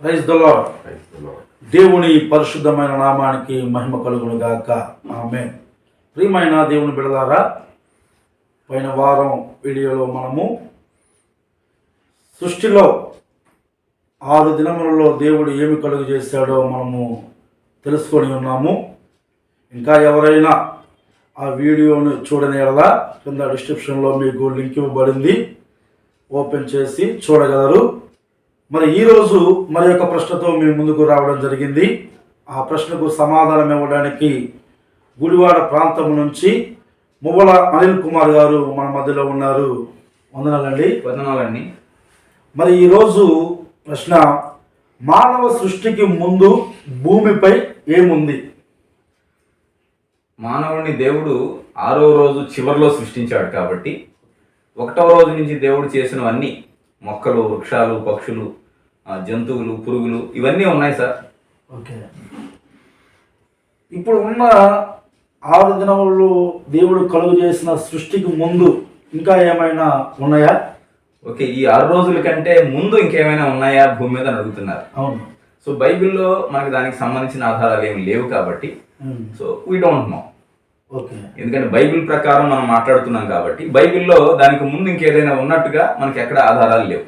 Praise the దేవుని పరిశుద్ధమైన నామానికి మహిమ కలుగును గాక. ఆమె ప్రియమైన దేవుని బిడలారా పోయిన వారం వీడియోలో మనము సృష్టిలో ఆరు దినములలో దేవుడు ఏమి కలుగు చేశాడో మనము తెలుసుకొని ఉన్నాము. ఇంకా ఎవరైనా ఆ వీడియోను చూడని ఎడలా కింద డిస్క్రిప్షన్లో మీకు లింక్ ఇవ్వబడింది. ఓపెన్ చేసి చూడగలరు. మరి ఈరోజు మరి యొక్క ప్రశ్నతో మేము ముందుకు రావడం జరిగింది. ఆ ప్రశ్నకు సమాధానం ఇవ్వడానికి గుడివాడ ప్రాంతం నుంచి మువ్వల అనిల్ కుమార్ గారు మన మధ్యలో ఉన్నారు. వందనాలండి. వదనాలండి. మరి ఈరోజు ప్రశ్న మానవ సృష్టికి ముందు భూమిపై ఏముంది? మానవుడిని దేవుడు ఆరో రోజు చివరిలో సృష్టించాడు కాబట్టి ఒకటవ రోజు నుంచి దేవుడు చేసినవన్నీ మొక్కలు వృక్షాలు పక్షులు ఆ, జంతువులు పురుగులు ఇవన్నీ ఉన్నాయి సార్. ఓకే. ఇప్పుడు ఉన్న ఆరు దినములు దేవుడు కలుగు చేసిన సృష్టికి ముందు ఇంకా ఏమైనా ఉన్నాయా? ఓకే ఈ ఆరు రోజుల కంటే ముందు ఇంకేమైనా ఉన్నాయా? భూమి మీద అడుగుతున్నారు. అవును. సో బైబిల్లో మనకి దానికి సంబంధించిన ఆధారాలు ఏమి లేవు కాబట్టి సో వీ డోంట్ నో ఎందుకంటే బైబిల్ ప్రకారం మనం మాట్లాడుతున్నాం కాబట్టి బైబిల్లో దానికి ముందు ఇంకేదైనా ఉన్నట్టుగా మనకి ఎక్కడ ఆధారాలు లేవు.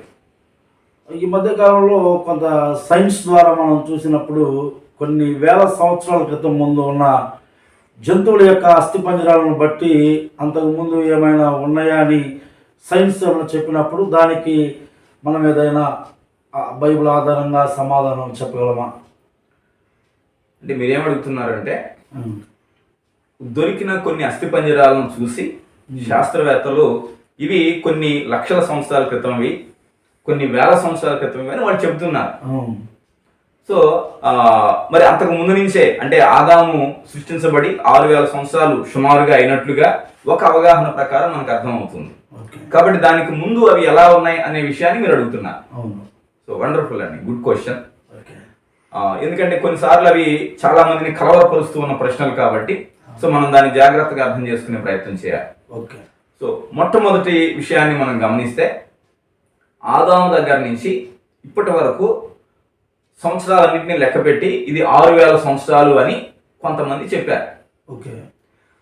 ఈ మధ్య కాలంలో కొంత సైన్స్ ద్వారా మనం చూసినప్పుడు కొన్ని వేల సంవత్సరాల క్రితం ముందు ఉన్న జంతువుల యొక్క అస్థిపంజరాలను బట్టి అంతకు ముందు ఏమైనా ఉన్నాయా అని సైన్స్ ఏమైనా చెప్పినప్పుడు దానికి మనం ఏదైనా బైబిల్ ఆధారంగా సమాధానం చెప్పగలమా? అంటే మీరేం అడుగుతున్నారంటే ఉమ్, దొరికిన కొన్ని అస్థిపంజరాలను చూసి శాస్త్రవేత్తలు ఇవి కొన్ని లక్షల సంవత్సరాల క్రితంవి కొన్ని వేల సంవత్సరాల క్రితం అని వాళ్ళు చెబుతున్నారు. సో మరి అంతకు ముందు నుంచే అంటే ఆదాము సృష్టించబడి ఆరు వేల సంవత్సరాలు సుమారుగా అయినట్లుగా ఒక అవగాహన ప్రకారం మనకు అర్థమవుతుంది. కాబట్టి దానికి ముందు అవి ఎలా ఉన్నాయి అనే విషయాన్ని మీరు అడుగుతున్నారు. సో వండర్ఫుల్ అండి గుడ్ క్వశ్చన్. ఎందుకంటే కొన్నిసార్లు అవి చాలా మందిని కలవరపరుస్తూ ఉన్న ప్రశ్నలు కాబట్టి సో మనం దాన్ని జాగ్రత్తగా అర్థం చేసుకునే ప్రయత్నం చేయాలి. ఓకే. సో మొట్టమొదటి విషయాన్ని మనం గమనిస్తే ఆదాము దగ్గర నుంచి ఇప్పటి వరకు సంవత్సరాలన్నింటినీ లెక్కపెట్టి ఇది ఆరు వేల సంవత్సరాలు అని కొంతమంది చెప్పారు. ఓకే.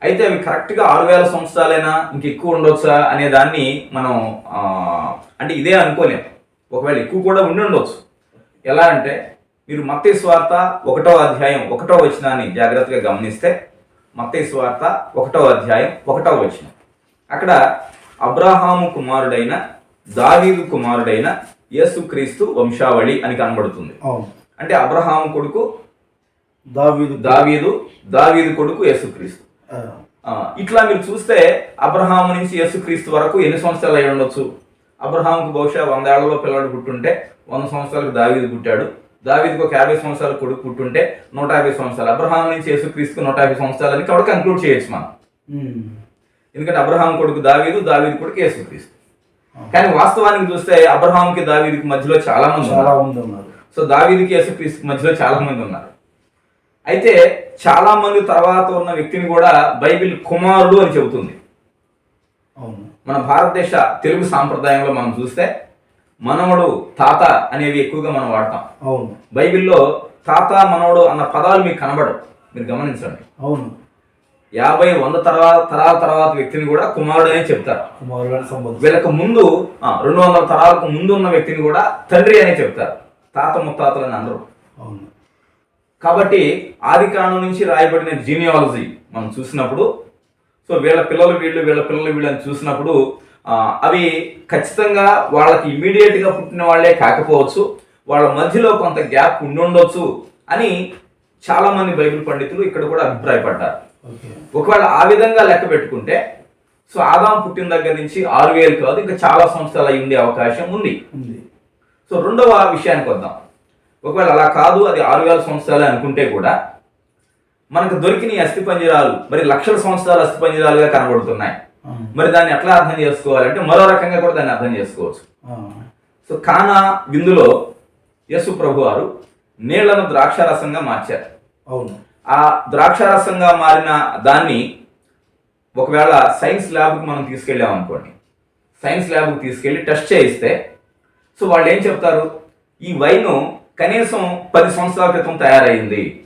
అయితే అవి కరెక్ట్గా ఆరు వేల సంవత్సరాలైనా ఇంక ఎక్కువ ఉండొచ్చా అనే దాన్ని మనం అంటే ఇదే అనుకోలేం. ఒకవేళ ఎక్కువ కూడా ఉండి ఉండొచ్చు. ఎలా అంటే మీరు మత్తయి స్వార్త ఒకటో అధ్యాయం ఒకటో వచనాన్ని జాగ్రత్తగా గమనిస్తే మత్తయి స్వార్త ఒకటో అధ్యాయం ఒకటో వచనం. అక్కడ అబ్రాహాము కుమారుడైన దావీదు కుమారుడైన యేసుక్రీస్తు వంశావళి అని కనబడుతుంది. అంటే అబ్రహాము కొడుకు దావీదు దావీదు దావీదు కొడుకు యేసుక్రీస్తు ఇట్లా మీరు చూస్తే అబ్రహాము నుంచి యేసుక్రీస్తు వరకు ఎన్ని సంవత్సరాలు అయి ఉండొచ్చు అబ్రహాంకు బహుశా వందేళ్ళలో పిల్లడు పుట్టుంటే వంద సంవత్సరాలకు దావీదు పుట్టాడు. దావీదుకు ఒక యాభై సంవత్సరాల కొడుకు పుట్టుంటే నూట యాభై సంవత్సరాలు. అబ్రహాం నుంచి యేసుక్రీస్తుకు నూట యాభై సంవత్సరాలు అని కాబట్టి కంక్లూడ్ చేయొచ్చు మనం. ఎందుకంటే అబ్రహాం కొడుకు దావీదు దావీదు కొడుకు యేసుక్రీస్తు. కానీ వాస్తవానికి చూస్తే అబ్రహాంకి దావీదుకి మధ్యలో చాలా మంది చాలా ఉన్నారు మంది ఉన్నారు. సో దావీదుకి యేసుక్రీస్తుకి మధ్యలో చాలా మంది ఉన్నారు. అయితే చాలా మంది తర్వాత ఉన్న వ్యక్తిని కూడా బైబిల్ కుమారుడు అని చెబుతుంది. మన భారతదేశ తెలుగు సాంప్రదాయంలో మనం చూస్తే మనవడు తాత అనేవి ఎక్కువగా మనం వాడతాం. అవును. బైబిల్లో తాత మనవడు అన్న పదాలు మీకు కనబడవు. మీరు గమనించండి. అవును. యాభై వంద తర్వాత తరాల తర్వాత వ్యక్తిని కూడా కుమారుడు అనే చెప్తారు. వీళ్ళకు ముందు రెండు వందల తరాలకు ముందు ఉన్న వ్యక్తిని కూడా తండ్రి అనే చెప్తారు. తాత ముత్తాతలు అని అందరూ. అవును. కాబట్టి ఆది కాండం నుంచి రాయబడిన జీనియాలజీ మనం చూసినప్పుడు సో వీళ్ళ పిల్లలు వీళ్ళు వీళ్ళ పిల్లలు వీళ్ళు అని చూసినప్పుడు అవి ఖచ్చితంగా వాళ్ళకి immediate గా పుట్టిన వాళ్ళే కాకపోవచ్చు వాళ్ళ మధ్యలో కొంత గ్యాప్ ఉండుండొచ్చు అని చాలా మంది బైబిల్ పండితులు ఇక్కడ కూడా అభిప్రాయపడ్డారు. ఒకవేళ ఆ విధంగా లెక్క పెట్టుకుంటే సో ఆదాం పుట్టిన దగ్గర నుంచి ఆరు వేలు కాదు ఇంకా చాలా సంవత్సరాలు అయి ఉండే అవకాశం ఉంది. సో రెండవ విషయానికి వద్దాం. ఒకవేళ అలా కాదు అది ఆరు వేల సంవత్సరాలు అనుకుంటే కూడా మనకు దొరికిన అస్థిపంజరాలు మరి లక్షల సంవత్సరాల అస్థిపంజరాలుగా కనబడుతున్నాయి. మరి దాన్ని ఎట్లా అర్థం చేసుకోవాలంటే మరో రకంగా కూడా దాన్ని అర్థం చేసుకోవచ్చు. సో కానా విందులో యేసు ప్రభు వారు నీళ్ళను ద్రాక్షారసంగా మార్చారు. అవును. ఆ ద్రాక్షారసంగా మారిన దాన్ని ఒకవేళ సైన్స్ ల్యాబ్కి మనం తీసుకెళ్ళాం అనుకోండి. సైన్స్ ల్యాబ్కి తీసుకెళ్ళి టెస్ట్ చేయిస్తే సో వాళ్ళు ఏం చెప్తారు? ఈ వైన్ కనీసం పది సంవత్సరాల క్రితం తయారైంది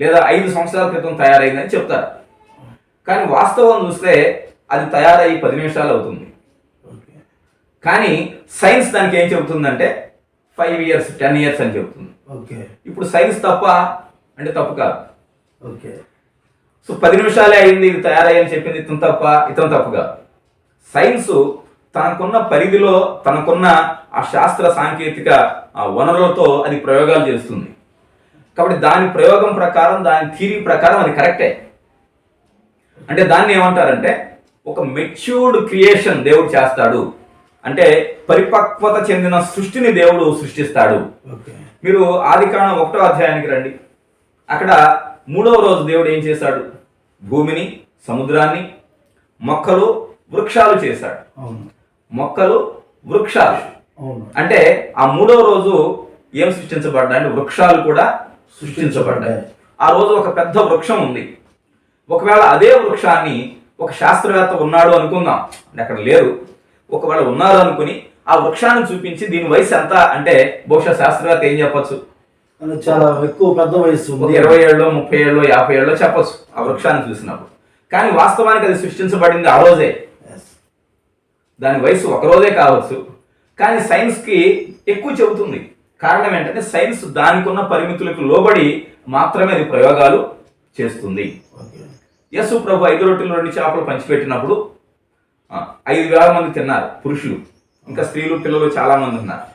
లేదా ఐదు సంవత్సరాల క్రితం తయారైంది అని చెప్తారు. కానీ వాస్తవం చూస్తే అది తయారయ్యి పది నిమిషాలు అవుతుంది. కానీ సైన్స్ దానికి ఏం చెబుతుందంటే ఫైవ్ ఇయర్స్ టెన్ ఇయర్స్ అని చెబుతుంది. ఓకే. ఇప్పుడు సైన్స్ తప్ప అంటే తప్పు కాదు. ఓకే. సో పది నిమిషాలే అయింది ఇది తయారయ్యని చెప్పింది ఇతను తప్ప ఇతను తప్పు కాదు. సైన్స్ తనకున్న పరిధిలో తనకున్న ఆ శాస్త్ర సాంకేతిక ఆ వనరులతో అది ప్రయోగాలు చేస్తుంది. కాబట్టి దాని ప్రయోగం ప్రకారం దాని థీరీ ప్రకారం అది కరెక్టే. అంటే దాన్ని ఏమంటారంటే ఒక మెచ్యూర్డ్ క్రియేషన్ దేవుడు చేస్తాడు. అంటే పరిపక్వత చెందిన సృష్టిని దేవుడు సృష్టిస్తాడు. మీరు ఆది కాండం ఒకటో అధ్యాయానికి రండి. అక్కడ మూడవ రోజు దేవుడు ఏం చేశాడు? భూమిని సముద్రాన్ని మొక్కలు వృక్షాలు చేశాడు. మొక్కలు వృక్షాలు. అంటే ఆ మూడవ రోజు ఏం సృష్టించబడ్డాయి? అంటే వృక్షాలు కూడా సృష్టించబడ్డాయి. ఆ రోజు ఒక పెద్ద వృక్షం ఉంది. ఒకవేళ అదే వృక్షాన్ని ఒక శాస్త్రవేత్త ఉన్నాడు అనుకుందాం. అంటే అక్కడ లేరు. ఒకవేళ ఉన్నారు అనుకుని ఆ వృక్షాన్ని చూపించి దీని వయసు ఎంత అంటే బహుశా శాస్త్రవేత్త ఏం చెప్పొచ్చు? చాలా ఎక్కువ పెద్ద వయసు ఇరవై ఏళ్ళు ముప్పై ఏళ్ళు యాభై ఏళ్ళు చెప్పొచ్చు ఆ వృక్షాన్ని చూసినప్పుడు. కానీ వాస్తవానికి అది సృష్టించబడింది ఆ రోజే. దాని వయసు ఒక రోజే కావచ్చు. కానీ సైన్స్కి ఎక్కువ చెబుతుంది. కారణం ఏంటంటే సైన్స్ దానికి ఉన్న పరిమితులకు లోబడి మాత్రమే అది ప్రయోగాలు చేస్తుంది. యస్సు ప్రభు ఐదు రొట్టెలు రెండు చేపలు పంచిపెట్టినప్పుడు ఐదు వేల మంది తిన్నారు పురుషులు. ఇంకా స్త్రీలు పిల్లలు చాలా మంది ఉన్నారు.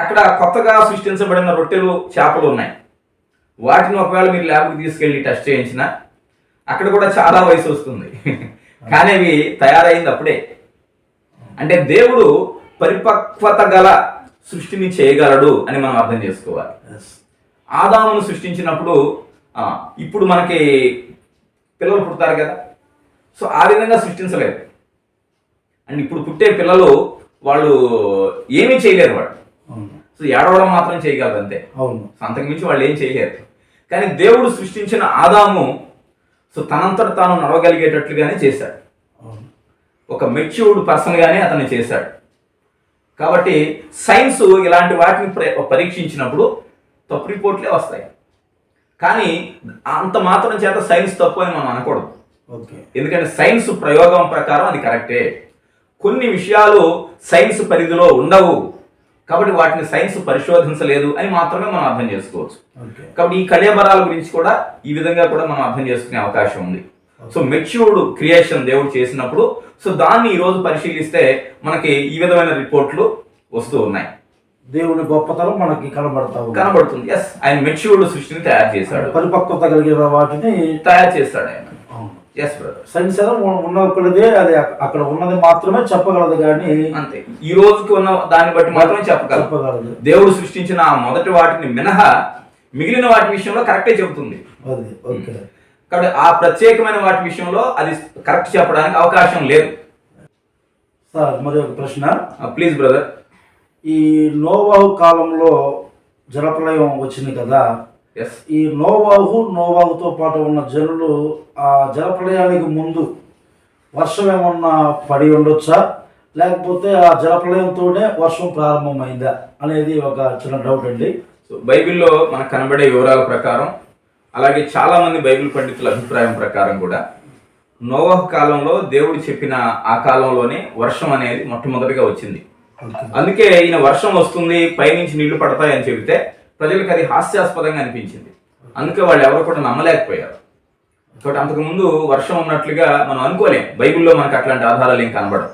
అక్కడ కొత్తగా సృష్టించబడిన రొట్టెలు చేపలు ఉన్నాయి. వాటిని ఒకవేళ మీరు ల్యాబ్కి తీసుకెళ్ళి టెస్ట్ చేయించిన అక్కడ కూడా చాలా వయసు వస్తుంది. కానీ అవి తయారైంది అప్పుడే. అంటే దేవుడు పరిపక్వత గల సృష్టిని చేయగలడు అని మనం అర్థం చేసుకోవాలి. ఆదామును సృష్టించినప్పుడు ఇప్పుడు మనకి పిల్లలు పుడతారు కదా. సో ఆ విధంగా సృష్టించలేదు. అండ్ ఇప్పుడు పుట్టే పిల్లలు వాళ్ళు ఏమీ చేయలేరు వాళ్ళు. సో ఏడవడం మాత్రం చేయగలరు అంతే. అవును. అంతకు మించి వాళ్ళు ఏం చేయలేరు. కానీ దేవుడు సృష్టించిన ఆదాము సో తనంతట తాను నడవగలిగేటట్లుగానే చేశాడు. అవును. ఒక మెచ్యూర్డ్ పర్సన్గానే అతన్ని చేశాడు. కాబట్టి సైన్స్ ఇలాంటి వాటిని ప్ర- పరీక్షించినప్పుడు తప్పు రిపోర్ట్లే వస్తాయి. కానీ అంత మాత్రం చేత సైన్స్ తప్పు అని మనం అనకూడదు. ఓకే. ఎందుకంటే సైన్స్ ప్రయోగం ప్రకారం అది కరెక్టే కొన్ని విషయాలు సైన్స్ పరిధిలో ఉండవు. కాబట్టి వాటిని సైన్స్ పరిశోధించలేదు అని మాత్రమే మనం అర్థం చేసుకోవచ్చు. కాబట్టి ఈ కళేబరాల గురించి కూడా ఈ విధంగా కూడా మనం అర్థం చేసుకునే అవకాశం ఉంది. సో మెచ్యూర్డ్ క్రియేషన్ దేవుడు చేసినప్పుడు సో దాన్ని ఈ రోజు పరిశీలిస్తే మనకి ఈ విధమైన రిపోర్ట్లు వస్తూ ఉన్నాయి. దేవుని గొప్పతనం మనకి కనబడతా కనబడుతుంది. ఎస్ ఆయన మెచ్యూర్డ్ సృష్టిని తయారు చేశాడు. పరిపక్వత కలిగిన వాటిని తయారు చేస్తాడు ఆయన. ఎస్ బ్రదర్ ఒక్కడిదే అది అక్- అక్కడ ఉన్నది మాత్రమే చెప్పగలదు కానీ అంతే. ఈ రోజుకి ఉన్న దాన్ని బట్టి మాత్రమే చెప్పగలం. చెప్పగలదు. దేవుడు సృష్టించిన ఆ మొదటి వాటిని మినహా మిగిలిన వాటి విషయంలో కరెక్టే చెబుతుంది. అది ఓకే. కాబట్టి ఆ ప్రత్యేకమైన వాటి విషయంలో అది కరెక్ట్ చెప్పడానికి అవకాశం లేదు. సార్ మరి ఒక ప్రశ్న ప్లీజ్ బ్రదర్ ఈ నోవాహు కాలంలో జలప్రలయం వచ్చింది కదా. ఎస్ ఈ నోవాహు నోవాహుతో పాటు ఉన్న జనులు ఆ జలప్రలయానికి ముందు వర్షం ఏమన్నా పడి ఉండొచ్చా? లేకపోతే ఆ జలప్రలయంతోనే వర్షం ప్రారంభమైందా అనేది ఒక చిన్న డౌట్ అండి. సో బైబిల్లో మనకు కనబడే వివరాల ప్రకారం అలాగే చాలా మంది బైబిల్ పండితుల అభిప్రాయం ప్రకారం కూడా నోవహ్ కాలంలో దేవుడు చెప్పిన ఆ కాలంలోనే వర్షం అనేది మొట్టమొదటిగా వచ్చింది. అందుకే ఈయన వర్షం వస్తుంది పైనుంచి నీళ్ళు పడతాయి అని చెబితే ప్రజలకు అది హాస్యాస్పదంగా అనిపించింది. అందుకే వాళ్ళు ఎవరు కూడా నమ్మలేకపోయారు. కాబట్టి అంతకు ముందు వర్షం ఉన్నట్లుగా మనం అనుకోలేం. బైబిల్లో మనకు అట్లాంటి ఆధారాలు ఏం కనబడవు.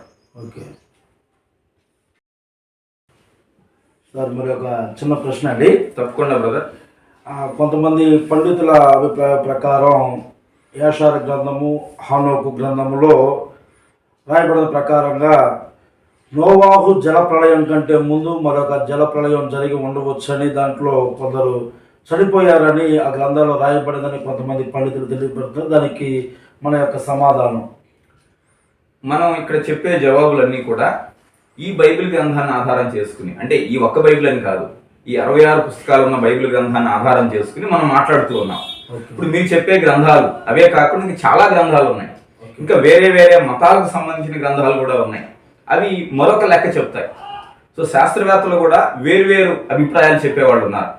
ఓకే. సార్ మరి ఒక చిన్న ప్రశ్న అండి. తప్పకుండా బ్రదర్. కొంతమంది పండితుల అభిప్రాయ ప్రకారం యాషార గ్రంథము హానోకు గ్రంథములో రాయబడిన ప్రకారంగా నోవాహు జలప్రళయం కంటే ముందు మరొక జలప్రళయం జరిగి ఉండవచ్చని దాంట్లో కొందరు చనిపోయారని ఆ గ్రంథాల్లో రాయబడిందని కొంతమంది పండితులు తెలియపడుతున్నారు దానికి మన యొక్క సమాధానం. మనం ఇక్కడ చెప్పే జవాబులన్నీ కూడా ఈ బైబిల్ గ్రంథాన్ని ఆధారం చేసుకుని అంటే ఈ ఒక్క బైబిల్ అని కాదు ఈ అరవై ఆరు పుస్తకాలు ఉన్న బైబిల్ గ్రంథాన్ని ఆధారం చేసుకుని మనం మాట్లాడుతూ ఉన్నాం. ఇప్పుడు మీరు చెప్పే గ్రంథాలు అవే కాకుండా ఇంకా చాలా గ్రంథాలు ఉన్నాయి. ఇంకా వేరే వేరే మతాలకు సంబంధించిన గ్రంథాలు కూడా ఉన్నాయి. అవి మరొక లెక్క చెప్తాయి. సో శాస్త్రవేత్తలు కూడా వేరువేరు అభిప్రాయాలు చెప్పేవాళ్ళు ఉన్నారు.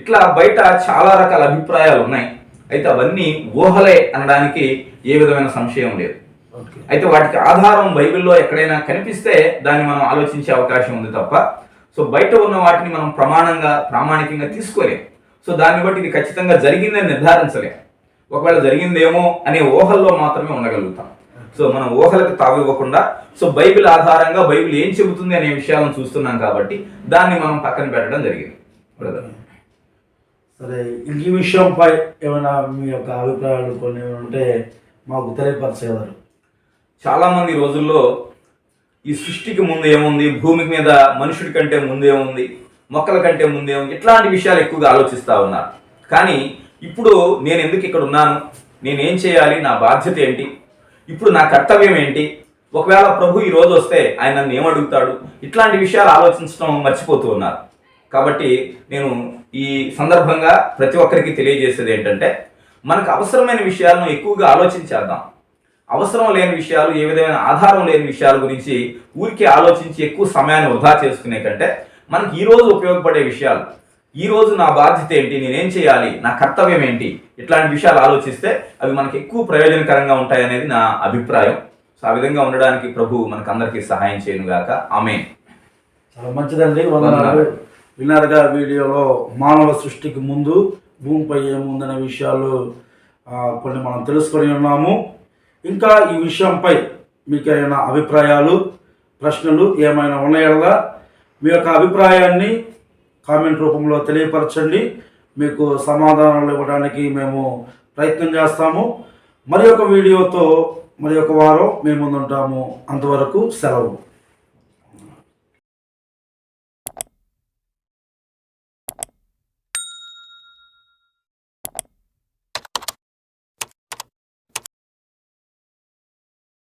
ఇట్లా బయట చాలా రకాల అభిప్రాయాలు ఉన్నాయి. అయితే అవన్నీ ఊహలే అనడానికి ఏ విధమైన సంశయం లేదు. అయితే వాటికి ఆధారం బైబిల్లో ఎక్కడైనా కనిపిస్తే దాన్ని మనం ఆలోచించే అవకాశం ఉంది తప్ప సో బయట ఉన్న వాటిని మనం ప్రమాణంగా ప్రామాణికంగా తీసుకోలేం. సో దాన్ని బట్టి ఇది ఖచ్చితంగా జరిగిందని నిర్ధారించలేం. ఒకవేళ జరిగిందేమో అనే ఊహల్లో మాత్రమే ఉండగలుగుతాం. సో మనం ఊహలకు తావివ్వకుండా సో బైబిల్ ఆధారంగా బైబిల్ ఏం చెబుతుంది అనే విషయాలను చూస్తున్నాం కాబట్టి దాన్ని మనం పక్కన పెట్టడం జరిగింది. బ్రదర్ సరే ఈ విషయంపై ఏమైనా మీ యొక్క అభిప్రాయాలు కొన్ని ఉంటే మాకు తెలియపరచగలరు. చాలా మంది రోజుల్లో ఈ సృష్టికి ముందు ఏముంది భూమి మీద మనుషుడి కంటే ముందేముంది మొక్కల కంటే ముందేముంది ఇట్లాంటి విషయాలు ఎక్కువగా ఆలోచిస్తూ ఉన్నారు. కానీ ఇప్పుడు నేను ఎందుకు ఇక్కడ ఉన్నాను నేనేం చేయాలి నా బాధ్యత ఏంటి ఇప్పుడు నా కర్తవ్యం ఏంటి? ఒకవేళ ప్రభు ఈ రోజు వస్తే ఆయన నన్ను ఏమడుగుతాడు ఇట్లాంటి విషయాలు ఆలోచించడం మర్చిపోతూ ఉన్నారు. కాబట్టి నేను ఈ సందర్భంగా ప్రతి ఒక్కరికి తెలియజేసేది ఏంటంటే మనకు అవసరమైన విషయాలను ఎక్కువగా ఆలోచించేద్దాం. అవసరం లేని విషయాలు ఏ విధమైన ఆధారం లేని విషయాల గురించి ఊరికే ఆలోచించి ఎక్కువ సమయాన్ని వృధా చేసుకునే కంటే మనకి ఈరోజు ఉపయోగపడే విషయాలు ఈ రోజు నా బాధ్యత ఏంటి? నేనేం చేయాలి? నా కర్తవ్యం ఏంటి? ఇట్లాంటి విషయాలు ఆలోచిస్తే అవి మనకి ఎక్కువ ప్రయోజనకరంగా ఉంటాయనేది నా అభిప్రాయం. సో ఆ విధంగా ఉండడానికి ప్రభు మనకు అందరికీ సహాయం చేయను గాక. ఆమె చాలా మంచిదండి. విన్నారుగా వీడియోలో మానవ సృష్టికి ముందు భూమిపై ఏముందనే విషయాలు కొన్ని మనం తెలుసుకొని ఉన్నాము. ఇంకా ఈ విషయంపై మీకు ఏమైనా అభిప్రాయాలు ప్రశ్నలు ఏమైనా ఉన్నాయా మీ యొక్క అభిప్రాయాన్ని కామెంట్ రూపంలో తెలియపరచండి. మీకు సమాధానాలు ఇవ్వడానికి మేము ప్రయత్నం చేస్తాము. మరి ఒక వీడియోతో మరి ఒక వారం మేము ముందుంటాము. అంతవరకు సెలవు.